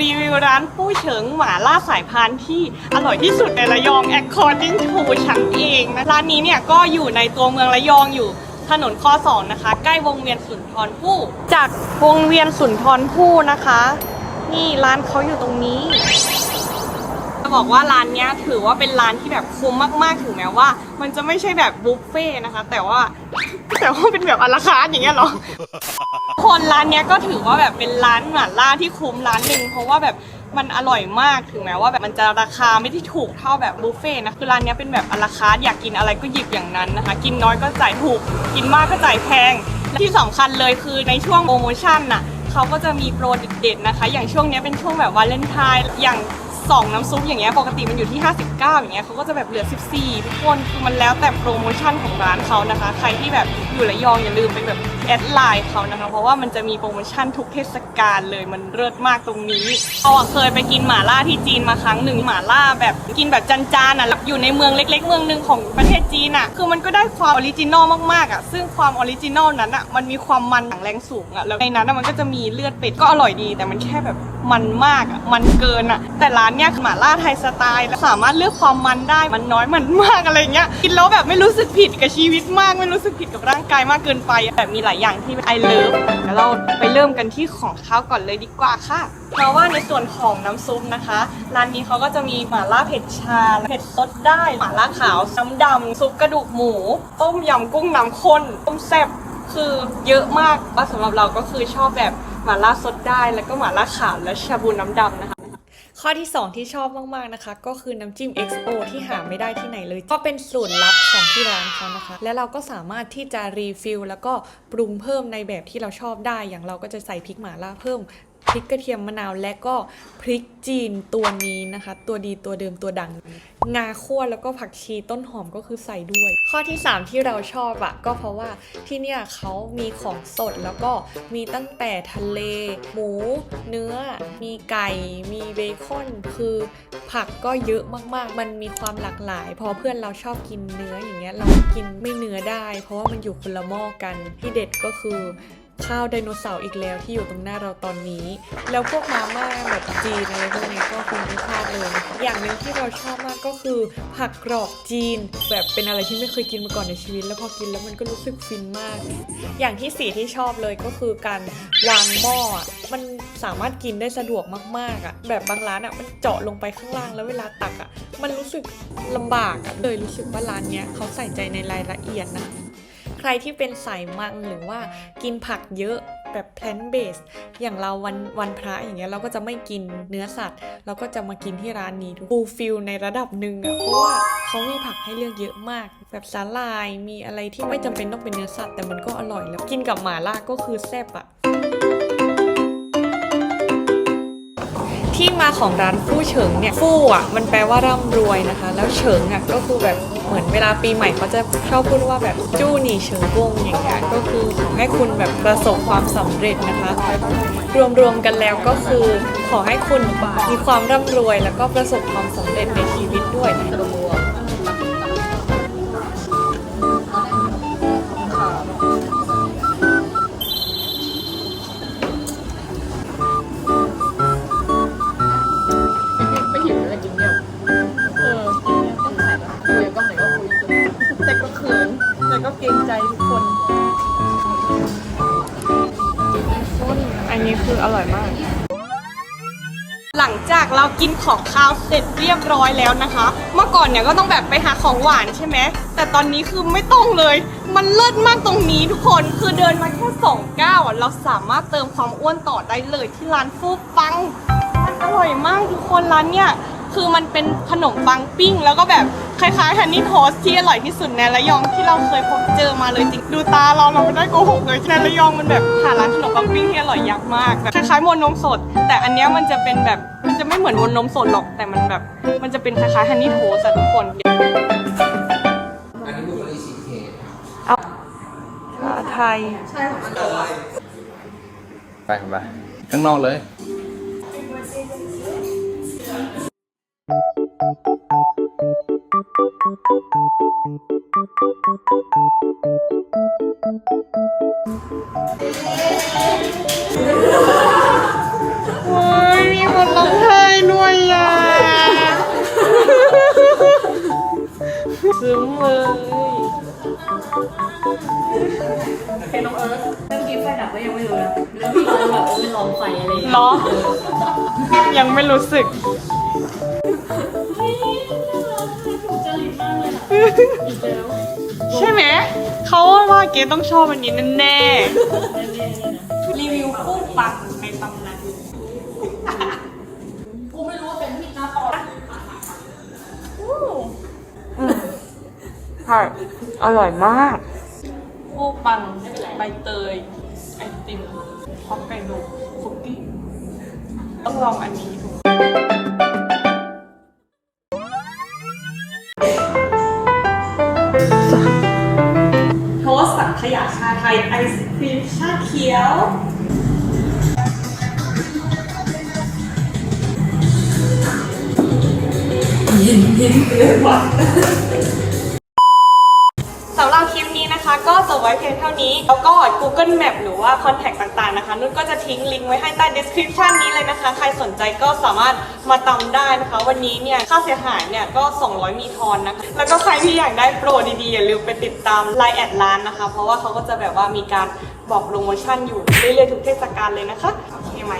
รีวิวร้านปู้เฉิงหมาล่าสายพานธุ์ที่อร่อยที่สุดในระยอง according to ฉันเองนะร้านนี้เนี่ยก็อยู่ในตัวเมืองระยองอยู่ถนนข้อสองนะคะ ใกล้วงเวียนสุนทรภู่จากวงเวียนสุนทรภู่นะคะ นี่ร้านเขาอยู่ตรงนี้ จะบอกว่าร้านนี้ถือว่าเป็นร้านที่แบบคุ้มมากๆถึงแม้ว่า มันจะไม่ใช่แบบบุฟเฟ่ต์นะคะ แต่ว่าแต่ว่าเป็นแบบอลาคาร์ทอย่างเงี้ยหรอ คนร้านเนี้ยก็ถือว่าแบบเป็นร้านหม่าล่าที่คุ้มร้านหนึ่งเพราะว่าแบบมันอร่อยมากถึงแม้ว่าแบบมันจะราคาไม่ได้ถูกเท่าแบบบุฟเฟ่ต์นะคือร้านเนี้ยเป็นแบบอลาคาร์ทอยากกินอะไรก็หยิบอย่างนั้นนะคะ กินน้อยก็จ่ายถูก กินมากก็จ่ายแพงและที่สำคัญเลยคือในช่วงโปรโมชั่นน่ะเขาก็จะมีโปรเด็ดๆนะคะ อย่างช่วงเนี้ยเป็นช่วงแบบวาเลนไทน์อย่าง สองน้ำซุปอย่างเงี้ยปกติมันอยู่ที่ 59 อย่างเงี้ยเขาก็จะแบบเหลือ 14 ทุกคนคือมันแล้วแต่โปรโมชั่นของร้านเขานะคะ ใครที่แบบอยู่ระยองอย่าลืมไปแบบแอดไลน์เขานะคะ เพราะว่ามันจะมีโปรโมชั่นทุกเทศกาลเลยมันเลิศมากตรงนี้เราอะเคยไปกินหม่าล่าที่จีนมาครั้งหนึ่งหม่าล่าแบบกินแบบจานๆอะแล้วอยู่ในเมืองเล็ก ๆ เมืองหนึ่งของประเทศจีนอะคือมันก็ได้ความออริจินอลมากๆอะซึ่งความออริจินอลนั้นอะมันมีความมันอย่างแรงสูงอะแล้วในนั้นอะมันก็จะมีเลือดเป็ดก็อร่อยดีแต่มันแค่แบบ มันมากอะมันเกินอะ แต่ร้านเนี้ยหม่าล่าไทยสไตล์สามารถเลือกความมันได้มันน้อยมันมากอะไรเงี้ยกินแล้วแบบไม่รู้สึกผิดกับชีวิตมากไม่รู้สึกผิดกับร่างกายมากเกินไปแบบมีหลายอย่างที่ไอเลิฟแล้วเราไปเริ่มกันที่ของข้าวก่อนเลยดีกว่าค่ะเพราะว่าในส่วนของน้ำซุปนะคะร้านนี้เขาก็จะมีหม่าล่าเผ็ดชาเผ็ดซดได้หม่าล่าขาวน้ำดำซุปกระดูกหมู ต้มยำกุ้งน้ำข้นต้มแซ่บคือเยอะมากว่าสำหรับเราก็คือชอบแบบ หม่าล่าสดได้แล้วก็หม่าล่าขาวและชาบูน้ำดำนะคะ ข้อที่ 2 ที่ชอบมากๆนะคะ ก็คือน้ำจิ้ม XO ที่หาไม่ได้ที่ไหนเลย ก็เป็นสูตรลับของที่ร้านเขานะคะ และเราก็สามารถที่จะรีฟิลแล้วก็ปรุงเพิ่มในแบบที่เราชอบได้ อย่างเราก็จะใส่พริกหม่าล่าเพิ่ม พริกกระเทียมมะนาวและก็พริกจีนตัวนี้นะคะ ตัวดีตัวเดิมตัวดัง งาคั่วแล้วก็ผักชีต้นหอมก็คือใส่ด้วย ข้อที่ 3 ที่เราชอบอะก็เพราะว่าที่เนี่ยเขามีของสดแล้วก็มีตั้งแต่ทะเล หมู เนื้อ มีไก่ มีเบคอน คือผักก็เยอะมากๆ มันมีความหลากหลาย พอเพื่อนเราชอบกินเนื้ออย่างเงี้ยเรากินไม่เนื้อได้ เพราะว่ามันอยู่คนละหม้อกันที่เด็ดก็คือ ข้าวไดโนเสาร์อีกแล้วที่อยู่ตรงหน้าเราตอนนี้ แล้วพวกมาม่าแบบจีนอะไรพวกนี้ก็คงไม่พลาดเลยนะคะอย่างหนึ่งที่เราชอบมากก็คือ ผักกรอบจีน แบบเป็นอะไรที่ไม่เคยกินมาก่อนในชีวิต แล้วพอกินแล้วมันก็รู้สึกฟินมาก อย่างที่สี่ที่ชอบเลยก็คือการวางหม้อมันสามารถกินได้สะดวกมากๆอะแบบบางร้านอะมันเจาะลงไปข้างล่างแล้วเวลาตักอะมันรู้สึกลำบากอะเลยรู้สึกว่าร้านเนี้ยเขาใส่ใจในรายละเอียดนะ ใครที่เป็นสายมังหรือว่ากินผักเยอะแบบแพลนเบสอย่างเราวันวันพระอย่างเงี้ยเราก็จะไม่กินเนื้อสัตว์ เราก็จะมากินที่ร้านนี้ฟูลฟิลในระดับหนึ่งอะเพราะว่าเขามีผักให้เลือกเยอะมาก แบบสาลายมีอะไรที่ไม่จำเป็นต้องเป็นเนื้อสัตว์แต่มันก็อร่อยแล้วกินกับหม่าล่าก็คือแซ่บอะที่มาของร้านฟู่เฉิงเนี่ยฟู่อะมันแปลว่าร่ำรวยนะคะ แล้วเฉิงอะก็คือแบบ เหมือนเวลาปีใหม่เขาจะชอบพูดว่าแบบจู้หนีเฉิงกงอย่างเงี้ยก็คือขอให้คุณแบบประสบความสำเร็จนะคะ รวมๆกันแล้วก็คือขอให้คุณมีความร่ำรวยแล้วก็ประสบความสำเร็จในชีวิตด้วยไม่ อร่อยมาก หลังจากเรากินของคาวเสร็จเรียบร้อยแล้วนะคะ เมื่อก่อนเนี่ยก็ต้องแบบไปหาของหวานใช่ไหม แต่ตอนนี้คือไม่ต้องเลย มันเลิศมากตรงนี้ทุกคน คือเดินมาแค่สองก้าวอะเราสามารถเติมความอ้วนต่อได้เลยที่ร้านฟูปัง มันอร่อยมากทุกคนร้านเนี่ย คือมันเป็นขนมปังปิ้งแล้วก็แบบ คล้ายๆฮันนี่โทสที่อร่อยที่สุดในระยองที่เราเคยพบเจอมาเลยจริงดูตาเราเราไม่ได้โกหกเลยในระยองมันแบบหาร้านขนมปังปิ้งที่อร่อยยากมากแบบคล้ายๆมวนนมสด แต่อันเนี้ยมันจะเป็นแบบมันจะไม่เหมือนมวนนมสดหรอกแต่มันแบบ มันจะเป็นคล้ายๆฮันนี่โทสอะทุกคนอันนี้บุฟเฟ่ชีสเค้กเอาชาไทยไปไปข้างนอกเลย ว้ยมีคนร้องไห้ด้วยอะซึ้งเลยเป็นน้องเอิร์ธเรื่องกินไฟดับก็ยังไม่รู้นะเรื่องที่เรแบบไม่ลองไฟอะไรองเนาะยังไม่รู้สึก ใช่ไหมเขาว่าเกดต้องชอบอันนี้แน่แน่ๆเลยนะๆรีวิวคู่ปังในตำนานกูไม่รู้ว่าเป็นพี่นาปอใช่อร่อยมากคู่ปังใบเตยไอติมฮอกไกโดคุกกี้ต้องลองอันนี้ดู โทสต์สังขยาชาไทยไอศครีมชาเขียวสำหรับคลิป นะคะก็จบไว้เพียงเท่านี้ แล้วก็ Google Map หรือว่า Contact ต่างๆนะคะนุ่นก็จะทิ้งลิงก์ไว้ให้ใต้ description นี้เลยนะคะ ใครสนใจก็สามารถมาตามได้นะคะ วันนี้เนี่ยค่าเสียหายเนี่ยก็ 200 มีทอนนะคะ แล้วก็ใครที่อยากได้โปรดีๆอย่าลืมไปติดตาม Line แอดร้านนะคะ เพราะว่าเขาก็จะแบบว่ามีการบอกโปรโมชั่นอยู่เรื่อยๆทุกเทศกาลเลยนะคะ โอเคไหม